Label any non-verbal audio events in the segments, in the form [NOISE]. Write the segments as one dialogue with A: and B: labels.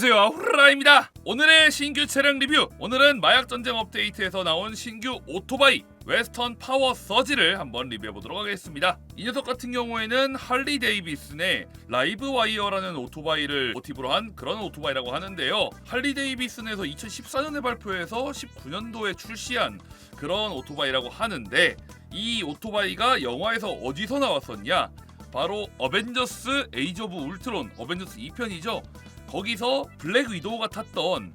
A: 안녕하세요. 아후라입니다. 오늘의 신규 차량 리뷰. 오늘은 마약전쟁 업데이트에서 나온 신규 오토바이 웨스턴 파워 서지를 한번 리뷰해보도록 하겠습니다. 이 녀석 같은 경우에는 할리 데이비슨의 라이브 와이어라는 오토바이를 모티브로 한 그런 오토바이라고 하는데요. 할리 데이비슨에서 2014년에 발표해서 19년도에 출시한 그런 오토바이라고 하는데 이 오토바이가 영화에서 어디서 나왔었냐 바로 어벤져스 에이지 오브 울트론 어벤져스 2편이죠 거기서 블랙 위도우가 탔던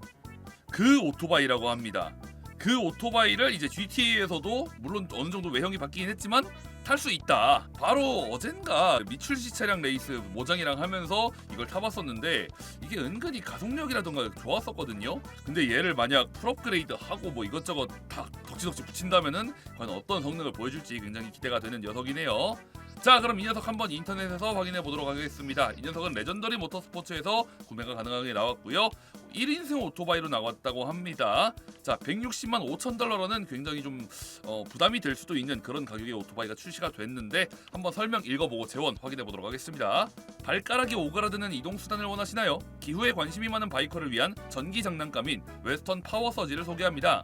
A: 그 오토바이라고 합니다. 그 오토바이를 이제 GTA에서도 물론 어느 정도 외형이 바뀌긴 했지만 탈 수 있다. 바로 어젠가 미출시 차량 레이스 모장이랑 하면서 이걸 타봤었는데 이게 은근히 가속력이라던가 좋았었거든요. 근데 얘를 만약 풀업그레이드 하고 뭐 이것저것 다 덕지덕지 붙인다면은 과연 어떤 성능을 보여줄지 굉장히 기대가 되는 녀석이네요. 자 그럼 이 녀석 한번 인터넷에서 확인해 보도록 하겠습니다. 이 녀석은 레전더리 모터스포츠에서 구매가 가능하게 나왔고요. 1인승 오토바이로 나왔다고 합니다. 자 160만 5천 달러로는 굉장히 좀 어, 부담이 될 수도 있는 그런 가격의 오토바이가 출시가 됐는데 한번 설명 읽어보고 재원 확인해 보도록 하겠습니다. 발가락이 오그라드는 이동 수단을 원하시나요? 기후에 관심이 많은 바이커를 위한 전기 장난감인 웨스턴 파워 서지를 소개합니다.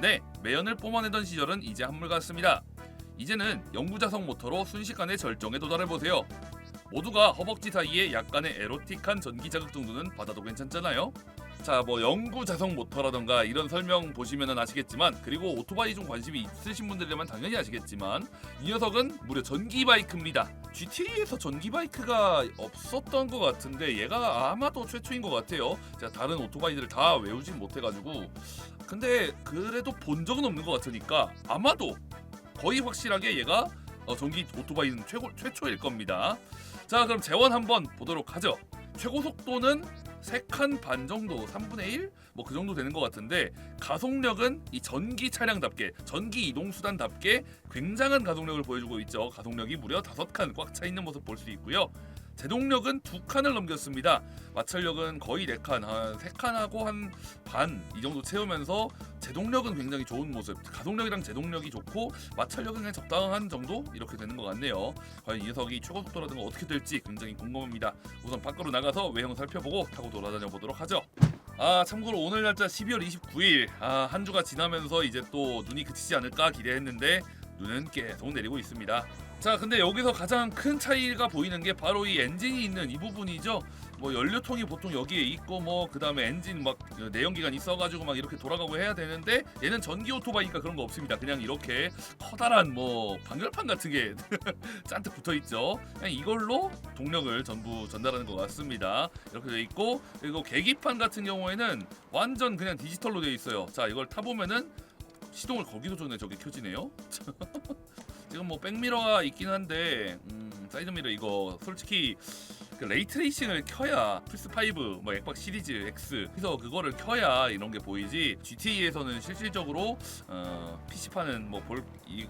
A: 네, 매연을 뿜어내던 시절은 이제 한물 같습니다. 이제는 영구자석 모터로 순식간에 절정에 도달해 보세요. 모두가 허벅지 사이에 약간의 에로틱한 전기 자극 정도는 받아도 괜찮잖아요. 자, 뭐 영구 자석 모터라던가 이런 설명 보시면은 아시겠지만 그리고 오토바이 좀 관심이 있으신 분들이라면 당연히 아시겠지만 이 녀석은 무려 전기 바이크입니다. GTA에서 전기 바이크가 없었던 것 같은데 얘가 아마도 최초인 것 같아요. 제가 다른 오토바이들을 다 외우진 못해가지고 근데 그래도 본 적은 없는 것 같으니까 아마도 거의 확실하게 얘가 어, 전기 오토바이는 최고 최초일 겁니다. 자 그럼 재원 한번 보도록 하죠. 최고 속도는 3칸 반 정도, 3분의 1? 뭐 그 정도 되는 것 같은데 가속력은 이 전기 차량답게 전기 이동 수단답게 굉장한 가속력을 보여주고 있죠. 가속력이 무려 5칸 꽉 차 있는 모습 볼 수 있고요. 제동력은 두 칸을 넘겼습니다. 마찰력은 거의 네 칸, 한 세 칸하고 한 반 이 정도 채우면서 제동력은 굉장히 좋은 모습. 가속력이랑 제동력이 좋고 마찰력은 그냥 적당한 정도 이렇게 되는 것 같네요. 과연 이 녀석이 최고 속도라든가 어떻게 될지 굉장히 궁금합니다. 우선 밖으로 나가서 외형 살펴보고 타고 돌아다녀 보도록 하죠. 아 참고로 오늘 날짜 12월 29일 아, 한 주가 지나면서 이제 또 눈이 그치지 않을까 기대했는데 눈은 계속 내리고 있습니다. 자 근데 여기서 가장 큰 차이가 보이는 게 바로 이 엔진이 있는 이 부분이죠. 뭐 연료통이 보통 여기에 있고 뭐 그 다음에 엔진 막 내연기관 있어가지고 막 이렇게 돌아가고 해야 되는데 얘는 전기 오토바이니까 그런 거 없습니다. 그냥 이렇게 커다란 뭐 방열판 같은 게 [LAUGHS] 잔뜩 붙어 있죠. 그냥 이걸로 동력을 전부 전달하는 것 같습니다. 이렇게 돼 있고 그리고 계기판 같은 경우에는 완전 그냥 디지털로 되어 있어요. 자 이걸 타보면은 시동을 걸기도 전에 저게 켜지네요. [LAUGHS] 지금 뭐 백미러가 있긴 한데 음, 사이드미러 이거 솔직히 그 레이트레이싱을 켜야 플스 5, 뭐 엑박 시리즈 X 그래서 그거를 켜야 이런 게 보이지 GTA에서는 실질적으로 어, PC판은 뭐 볼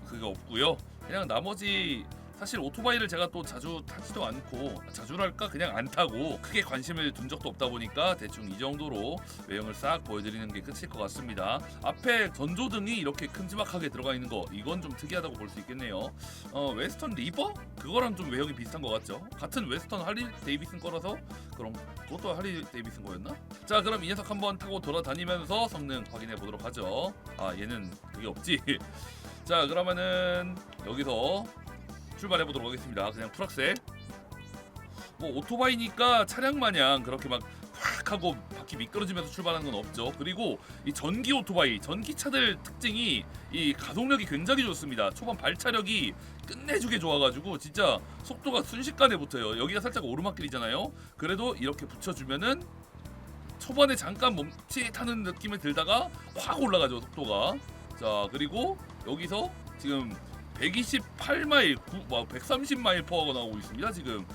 A: 그게 없고요. 그냥 나머지 사실 오토바이를 제가 또 자주 타지도 않고 자주랄까 그냥 안 타고 크게 관심을 둔 적도 없다 보니까 대충 이 정도로 외형을 싹 보여드리는 게 끝일 것 같습니다. 앞에 전조등이 이렇게 큼지막하게 들어가 있는 거 이건 좀 특이하다고 볼 수 있겠네요. 어, 웨스턴 리버 그거랑 좀 외형이 비슷한 것 같죠? 같은 웨스턴 할리 데이비슨 거라서 그럼 그것도 할리 데이비슨 거였나? 자 그럼 이 녀석 한번 타고 돌아다니면서 성능 확인해 보도록 하죠. 아 얘는 그게 없지. [LAUGHS] 자 그러면은 여기서 출발해 보도록 하겠습니다. 그냥 풀악셀. 뭐 오토바이니까 차량 마냥 그렇게 막 확 하고 바퀴 미끄러지면서 출발하는 건 없죠. 그리고 이 전기 오토바이, 전기차들 특징이 이 가속력이 굉장히 좋습니다. 초반 발차력이 끝내주게 좋아가지고 진짜 속도가 순식간에 붙어요. 여기가 살짝 오르막길이잖아요. 그래도 이렇게 붙여주면은 초반에 잠깐 멈칫하는 느낌이 들다가 확 올라가죠 속도가. 자 그리고 여기서 지금 128마일, 9, 뭐 130마일 퍼가 나오고 있습니다. 지금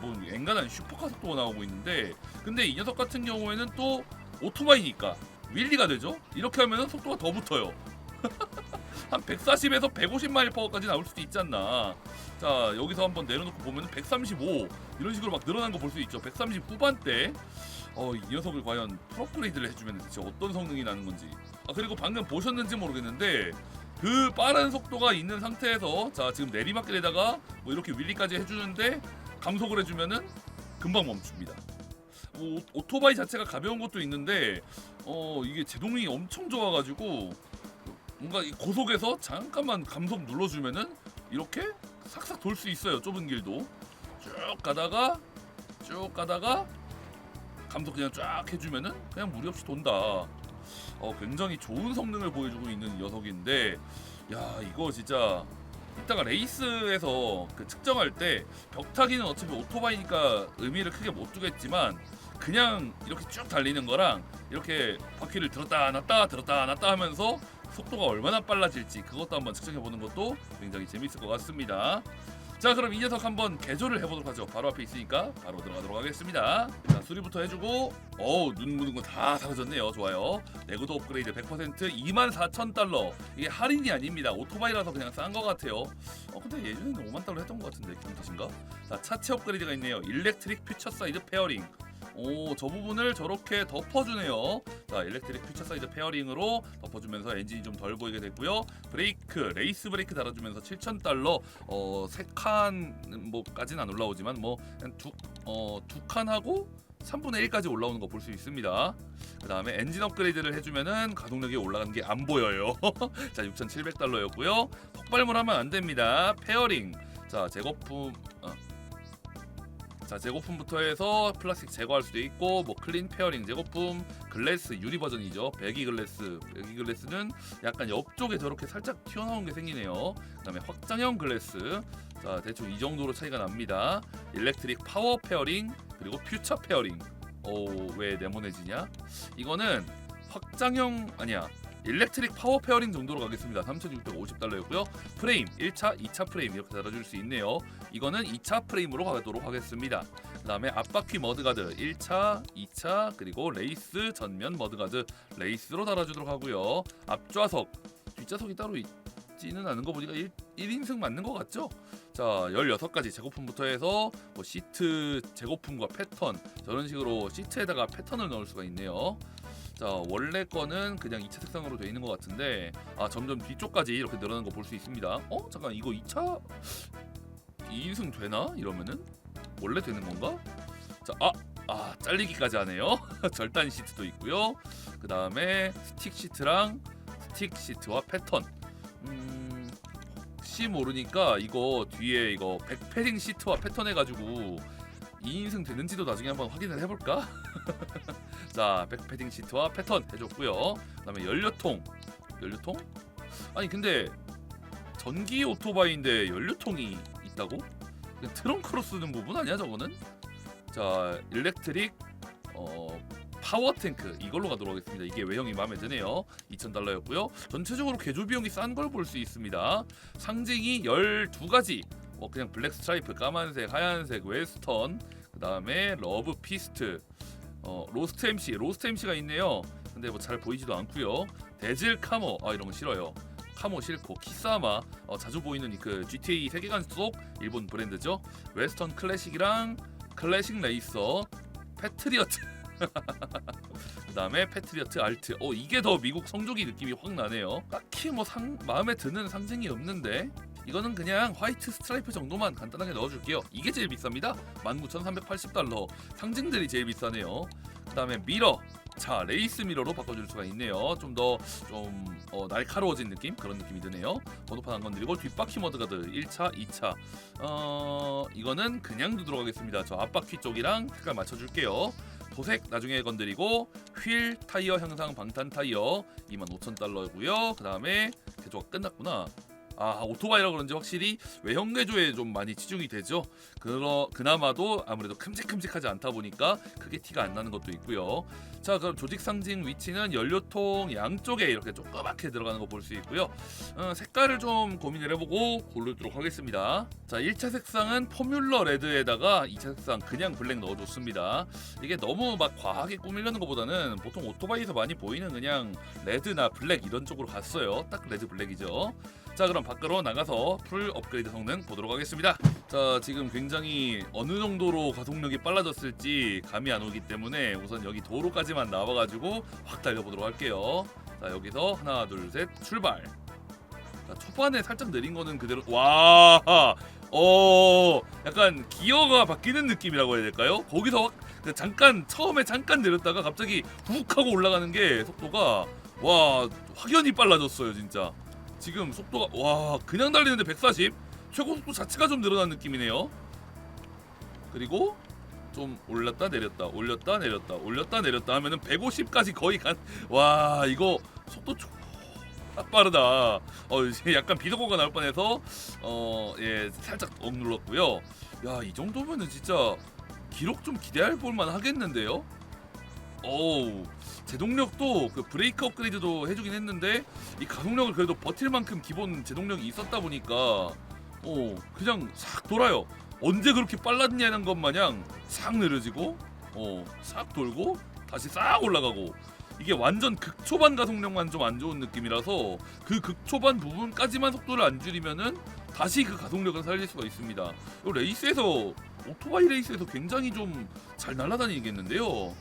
A: 뭐 엔간한 슈퍼카 속도가 나오고 있는데, 근데 이 녀석 같은 경우에는 또 오토바이니까 윌리가 되죠. 이렇게 하면 속도가 더 붙어요. [LAUGHS] 한 140에서 150마일 퍼까지 나올 수도 있지 않나. 자 여기서 한번 내려놓고 보면 135 이런 식으로 막 늘어난 거 볼 수 있죠. 130 후반대. 어, 이 녀석을 과연 프로그레이드를 해주면 대체 어떤 성능이 나는 건지. 아 그리고 방금 보셨는지 모르겠는데 그 빠른 속도가 있는 상태에서 자 지금 내리막길에다가 뭐 이렇게 윌리까지 해주는데 감속을 해주면은 금방 멈춥니다. 오, 오토바이 자체가 가벼운 것도 있는데 어 이게 제동이 엄청 좋아가지고 뭔가 이 고속에서 잠깐만 감속 눌러주면은 이렇게 삭삭 돌수 있어요 좁은 길도 쭉 가다가 쭉 가다가 감속 그냥 쫙 해주면은 그냥 무리 없이 돈다 어 굉장히 좋은 성능을 보여주고 있는 녀석인데 야 이거 진짜 이따가 레이스에서 그 측정할 때 벽타기는 어차피 오토바이니까 의미를 크게 못 두겠지만 그냥 이렇게 쭉 달리는 거랑 이렇게 바퀴를 들었다 놨다 들었다 놨다 하면서 속도가 얼마나 빨라질지 그것도 한번 측정해 보는 것도 굉장히 재밌을 것 같습니다. 자 그럼 이 녀석 한번 개조를 해보도록 하죠. 바로 앞에 있으니까 바로 들어가도록 하겠습니다. 자 수리부터 해주고 어우 눈 무는 거다 사라졌네요. 좋아요. 내구도 업그레이드 100% 24,000달러 이게 할인이 아닙니다. 오토바이라서 그냥 싼 것 같아요. 어 근데 예전에는 5만 달러 했던 것 같은데 기분 탓인가? 자 차체 업그레이드가 있네요. 일렉트릭 퓨처 사이드 페어링. 오, 저 부분을 저렇게 덮어주네요. 자, 일렉트릭 퓨처 사이드 페어링으로 덮어주면서 엔진이 좀 덜 보이게 됐고요. 브레이크, 레이스 브레이크 달아주면서 7,000달러, 어, 세 칸 뭐 까지는 안 올라오지만 뭐 두 어, 두 칸하고 3분의 1까지 올라오는 거 볼 수 있습니다. 그 다음에 엔진 업그레이드를 해주면은 가동력이 올라가는 게안 보여요. [LAUGHS] 자, 6,700달러였고요. 폭발물 하면 안 됩니다. 페어링. 자, 제거품. 어. 자 제거품부터 해서 플라스틱 제거할 수도 있고 뭐 클린 페어링 제거품 글래스 유리 버전이죠. 배기 글래스. 배기 글래스는 약간 옆쪽에 저렇게 살짝 튀어나온 게 생기네요. 그 다음에 확장형 글래스. 자 대충 이 정도로 차이가 납니다. 일렉트릭 파워 페어링 그리고 퓨처 페어링. 오왜 네모네지냐? 이거는 확장형 아니야 일렉트릭 파워 페어링 정도로 가겠습니다 3650달러였고요 프레임 1차 2차 프레임 이렇게 달아줄 수 있네요 이거는 2차 프레임으로 가도록 하겠습니다. 그 다음에 앞바퀴 머드가드 1차, 2차 그리고 레이스 전면 머드가드 레이스로 달아주도록 하고요. 앞좌석, 뒷좌석이 따로 있 지는 않은 거 보니까 1, 1인승 맞는 것 같죠? 자 16가지 제고품부터 해서 뭐 시트 제고품과 패턴 저런 식으로 시트에다가 패턴을 넣을 수가 있네요. 자 원래 거는 그냥 2차 색상으로 되어 있는 것 같은데 아 점점 뒤쪽까지 이렇게 늘어나는 거 볼 수 있습니다. 어 잠깐 이거 2차 2인승 되나? 이러면은 원래 되는 건가? 자, 아, 아 잘리기까지 하네요. [LAUGHS] 절단 시트도 있고요. 그 다음에 스틱 시트랑 스틱 시트와 패턴. 음, 혹시 모르니까 이거 뒤에 이거 백패딩 시트와 패턴 해가지고 2인승 되는지도 나중에 한번 확인을 해볼까? [LAUGHS] 자, 백패딩 시트와 패턴 해줬고요. 그 다음에 연료통, 연료통? 아니 근데 전기 오토바이인데 연료통이 있다고? 트렁크로 쓰는 부분 아니야 저거는? 자 일렉트릭 어 파워 탱크 이걸로 가도록 하겠습니다. 이게 외형이 마음에 드네요. 2,000달러였고요. 전체적으로 개조 비용이 싼 걸 볼 수 있습니다. 상징이 12가지. 뭐 그냥 블랙 스트라이프, 까만색, 하얀색, 웨스턴, 그 다음에 러브 피스트, 어 로스트 MC, 로스트 MC가 있네요. 근데 뭐 잘 보이지도 않고요. 데즐 카모, 아 이런 거 싫어요. 카모 싫고 키사마 어, 자주 보이는 그 GTA 세계관 속 일본 브랜드죠. 웨스턴 클래식이랑 클래식 레이서 패트리어트 [LAUGHS] 그다음에 패트리어트 알트 어 이게 더 미국 성조기 느낌이 확 나네요. 딱히 뭐 상, 마음에 드는 상징이 없는데 이거는 그냥 화이트 스트라이프 정도만 간단하게 넣어줄게요. 이게 제일 비쌉니다. 19,380달러. 상징들이 제일 비싸네요. 그 다음에 미러. 자 레이스 미러로 바꿔줄 수가 있네요. 좀 더좀 어, 날카로워진 느낌? 그런 느낌이 드네요. 번호판 안 건드리고 뒷바퀴 머드가드. 1차 2차. 어 이거는 그냥 두도록 하겠습니다. 저 앞바퀴 쪽이랑 색깔 맞춰줄게요. 도색 나중에 건드리고 휠 타이어 향상 방탄 타이어. 25,000달러고요. 그 다음에 개조가 끝났구나 아 오토바이라 그런지 확실히 외형 개조에 좀 많이 치중이 되죠. 그러 그나마도 아무래도 큼직큼직하지 않다 보니까 크게 티가 안 나는 것도 있고요. 자 그럼 조직 상징 위치는 연료통 양쪽에 이렇게 조그맣게 들어가는 거 볼 수 있고요. 어, 색깔을 좀 고민을 해보고 고르도록 하겠습니다. 자 1차 색상은 포뮬러 레드에다가 2차 색상 그냥 블랙 넣어줬습니다. 이게 너무 막 과하게 꾸미려는 것보다는 보통 오토바이에서 많이 보이는 그냥 레드나 블랙 이런 쪽으로 갔어요. 딱 레드 블랙이죠. 자 그럼 밖으로 나가서 풀 업그레이드 성능 보도록 하겠습니다. 자 지금 굉장히 어느 정도로 가속력이 빨라졌을지 감이 안 오기 때문에 우선 여기 도로까지만 나와가지고 확 달려보도록 할게요. 자 여기서 하나 둘 셋 출발. 자 초반에 살짝 느린 거는 그대로 와! 어, 약간 기어가 바뀌는 느낌이라고 해야 될까요? 거기서 확그 잠깐 처음에 잠깐 내렸다가 갑자기 훅 하고 올라가는 게 속도가 와 확연히 빨라졌어요 진짜 지금 속도가 와 그냥 달리는데 140 최고 속도 자체가 좀 늘어난 느낌이네요. 그리고 좀 올렸다 내렸다 올렸다 내렸다 올렸다 내렸다 하면은 150까지 거의 간와 이거 속도 딱 빠르다. 어 이제 약간 비속어가 나올 뻔해서 어 예 살짝 억 눌렀고요. 야 이 정도면은 진짜 기록 좀 기대할 볼만 하겠는데요 어우 제동력도 그 브레이크 업그레이드도 해주긴 했는데 이 가속력을 그래도 버틸 만큼 기본 제동력이 있었다 보니까 어 그냥 싹 돌아요 언제 그렇게 빨랐냐는 것 마냥 싹 느려지고 어싹 돌고 다시 싹 올라가고 이게 완전 극초반 가속력만 좀 안 좋은 느낌이라서 그 극초반 부분까지만 속도를 안 줄이면은 다시 그 가속력을 살릴 수가 있습니다. 이 레이스에서 오토바이 레이스에서 굉장히 좀 잘 날아다니겠는데요.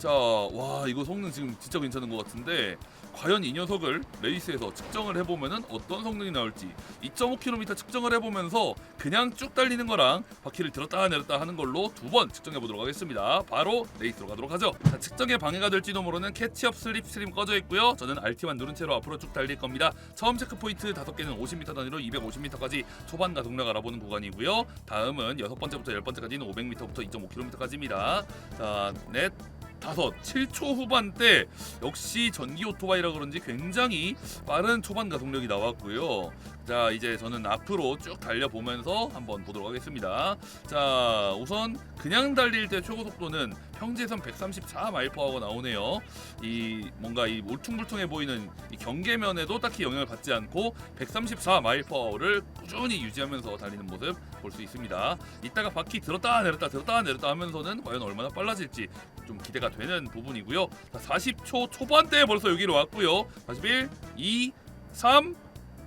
A: 자, 와 이거 성능 지금 진짜 괜찮은 것 같은데 과연 이 녀석을 레이스에서 측정을 해보면은 어떤 성능이 나올지 2.5km 측정을 해보면서 그냥 쭉 달리는 거랑 바퀴를 들었다 내렸다 하는 걸로 두 번 측정해 보도록 하겠습니다. 바로 레이스로 가도록 하죠. 자, 측정에 방해가 될지도 모르는 캐치업 슬립 스트림 꺼져 있고요. 저는 RT만 누른 채로 앞으로 쭉 달릴 겁니다. 처음 체크 포인트 다섯 개는 50m 단위로 250m까지 초반 가속력 알아보는 구간이고요. 다음은 여섯 번째부터 열 번째까지는 500m부터 2.5km까지입니다. 자, 넷 다섯 7초 후반대 역시 전기 오토바이라 그런지 굉장히 빠른 초반 가속력이 나왔고요. 자 이제 저는 앞으로 쭉 달려 보면서 한번 보도록 하겠습니다. 자 우선 그냥 달릴 때 최고 속도는 평지에선 134 마일퍼가 나오네요. 이 뭔가 이 울퉁불퉁해 보이는 이 경계면에도 딱히 영향을 받지 않고 134 마일퍼를 꾸준히 유지하면서 달리는 모습 볼 수 있습니다. 이따가 바퀴 들었다 내렸다 들었다 내렸다 하면서는 과연 얼마나 빨라질지 좀 기대가 되는 부분이고요. 자, 40초 초반대에 벌써 여기로 왔고요. 41, 2, 3,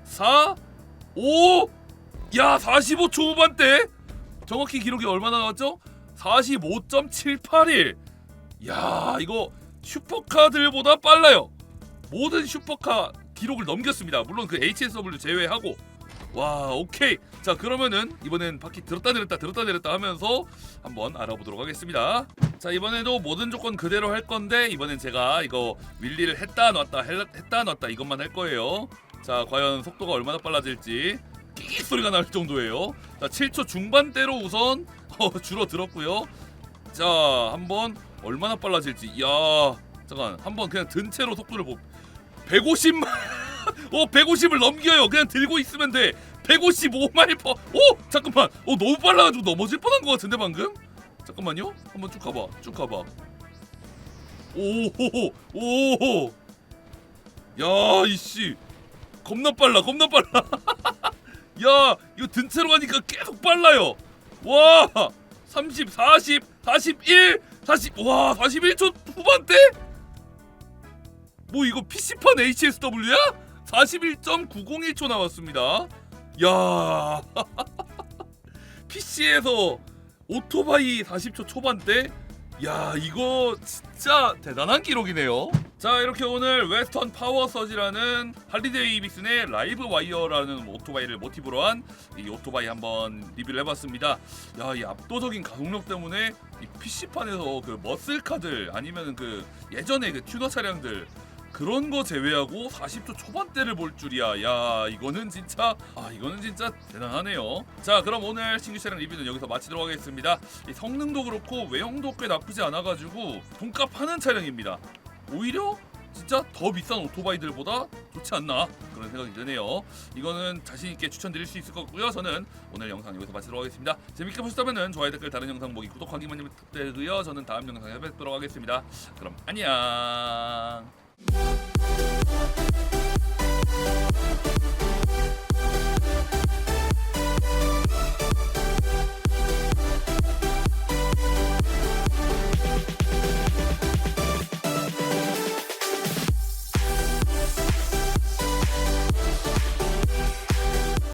A: 4, 5. 야, 45초 후반대. 정확히 기록이 얼마나 나왔죠? 45.781. 야, 이거 슈퍼카들보다 빨라요. 모든 슈퍼카 기록을 넘겼습니다. 물론 그 HSW 제외하고. 와, 오케이. 자, 그러면은 이번엔 바퀴 들었다 내렸다 들었다 내렸다 하면서 한번 알아보도록 하겠습니다. 자, 이번에도 모든 조건 그대로 할 건데 이번엔 제가 이거 윌리를 했다 놨다 헬- 했다 놨다 이것만 할 거예요. 자, 과연 속도가 얼마나 빨라질지 끼익 소리가 날 정도예요. 자, 7초 중반대로 우선 어, 줄어들었고요. 자, 한번 얼마나 빨라질지. 야, 잠깐. 한번 그냥 든 채로 속도를 보 150만 [LAUGHS] 어 150을 넘겨요. 그냥 들고 있으면 돼. 155마일 퍼. 오 잠깐만. 어 너무 빨라가지고 넘어질 뻔한 것 같은데 방금. 잠깐만요. 한번 쭉 가봐. 쭉 가봐. 오호호 오호. 야 이씨 겁나 빨라. 겁나 빨라. [LAUGHS] 야 이거 든 채로 가니까 계속 빨라요. 와 30, 40, 41, 40. 와 41초 후반대? 뭐 이거 PC판 HSW야? 41.901초 나왔습니다. 야 [LAUGHS] PC에서 오토바이 40초 초반대? 야 이거 진짜 대단한 기록이네요. 자 이렇게 오늘 웨스턴 파워 서지라는 할리데이 빅슨의 라이브 와이어라는 오토바이를 모티브로 한 이 오토바이 한번 리뷰를 해봤습니다. 야 이 압도적인 가속력 때문에 이 PC판에서 그 머슬카들 아니면 그 예전에 그 튜너 차량들 그런 거 제외하고 40초 초반대를 볼 줄이야. 야, 이거는 진짜 아, 이거는 진짜 대단하네요. 자, 그럼 오늘 신규 차량 리뷰는 여기서 마치도록 하겠습니다. 이 성능도 그렇고 외형도 꽤 나쁘지 않아 가지고 돈값 하는 차량입니다. 오히려 진짜 더 비싼 오토바이들보다 좋지 않나 그런 생각이 드네요. 이거는 자신 있게 추천드릴 수 있을 것 같고요. 저는 오늘 영상 여기서 마치도록 하겠습니다. 재밌게 보셨다면 좋아요 댓글 다른 영상 보기 구독하기만 부탁드리고요. 저는 다음 영상에 뵙도록 하겠습니다. 그럼 안녕. フフフフフ。